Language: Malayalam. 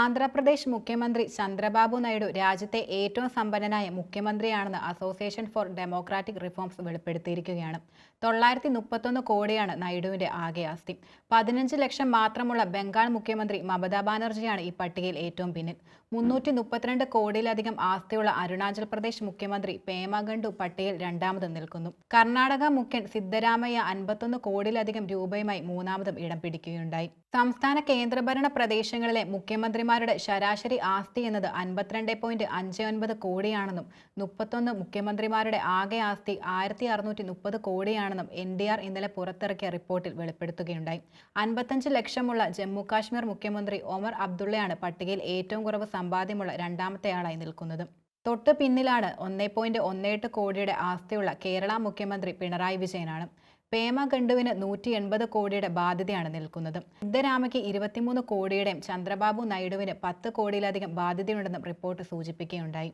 ആന്ധ്രാപ്രദേശ് മുഖ്യമന്ത്രി ചന്ദ്രബാബു നായിഡു രാജ്യത്തെ ഏറ്റവും സമ്പന്നനായ മുഖ്യമന്ത്രിയാണെന്ന് അസോസിയേഷൻ ഫോർ ഡെമോക്രാറ്റിക് റിഫോംസ് വെളിപ്പെടുത്തിയിരിക്കുകയാണ്. തൊള്ളായിരത്തി മുപ്പത്തൊന്ന് കോടിയാണ് നായിഡുവിന്റെ ആകെ ആസ്തി. പതിനഞ്ച് ലക്ഷം മാത്രമുള്ള ബംഗാൾ മുഖ്യമന്ത്രി മമതാ ബാനർജിയാണ് ഈ പട്ടികയിൽ ഏറ്റവും പിന്നിൽ. മുന്നൂറ്റി മുപ്പത്തിരണ്ട് കോടിയിലധികം ആസ്തിയുള്ള അരുണാചൽ പ്രദേശ് മുഖ്യമന്ത്രി പേമഗണ്ഡു പട്ടികയിൽ രണ്ടാമത് നിൽക്കുന്നു. കർണാടക മുഖ്യൻ സിദ്ധരാമയ്യ അൻപത്തൊന്ന് കോടിയിലധികം രൂപയുമായി മൂന്നാമതും ഇടം പിടിക്കുകയുണ്ടായി. സംസ്ഥാന കേന്ദ്രഭരണ പ്രദേശങ്ങളിലെ മുഖ്യമന്ത്രിമാരുടെ ശരാശരി ആസ്തി എന്നത് അൻപത്തിരണ്ട് പോയിന്റ് അഞ്ച് ഒൻപത് കോടിയാണെന്നും മുപ്പത്തൊന്ന് മുഖ്യമന്ത്രിമാരുടെ ആകെ ആസ്തി ആയിരത്തി അറുന്നൂറ്റി മുപ്പത് കോടിയാണെന്നും എൻ ഡി ആർ ഇന്നലെ പുറത്തിറക്കിയ റിപ്പോർട്ടിൽ വെളിപ്പെടുത്തുകയുണ്ടായി. അൻപത്തഞ്ച് ലക്ഷമുള്ള ജമ്മു കാശ്മീർ മുഖ്യമന്ത്രി ഒമർ അബ്ദുള്ളയാണ് പട്ടികയിൽ ഏറ്റവും കുറവ് സമ്പാദ്യമുള്ള രണ്ടാമത്തെയാളായി നിൽക്കുന്നത്. തൊട്ട് പിന്നിലാണ് ഒന്നേ പോയിന്റ് ഒന്നേട്ട് കോടിയുടെ ആസ്തിയുള്ള കേരള മുഖ്യമന്ത്രി പിണറായി വിജയനാണ്. പേമ ഖണ്ഡുവിന് നൂറ്റി എൺപത് കോടിയുടെ ബാധ്യതയാണ് നിൽക്കുന്നത്. സിദ്ധരാമയ്ക്ക് ഇരുപത്തിമൂന്ന് കോടിയുടെയും ചന്ദ്രബാബു നായിഡുവിന് പത്ത് കോടിയിലധികം ബാധ്യതയുണ്ടെന്നും റിപ്പോർട്ട് സൂചിപ്പിക്കുകയുണ്ടായി.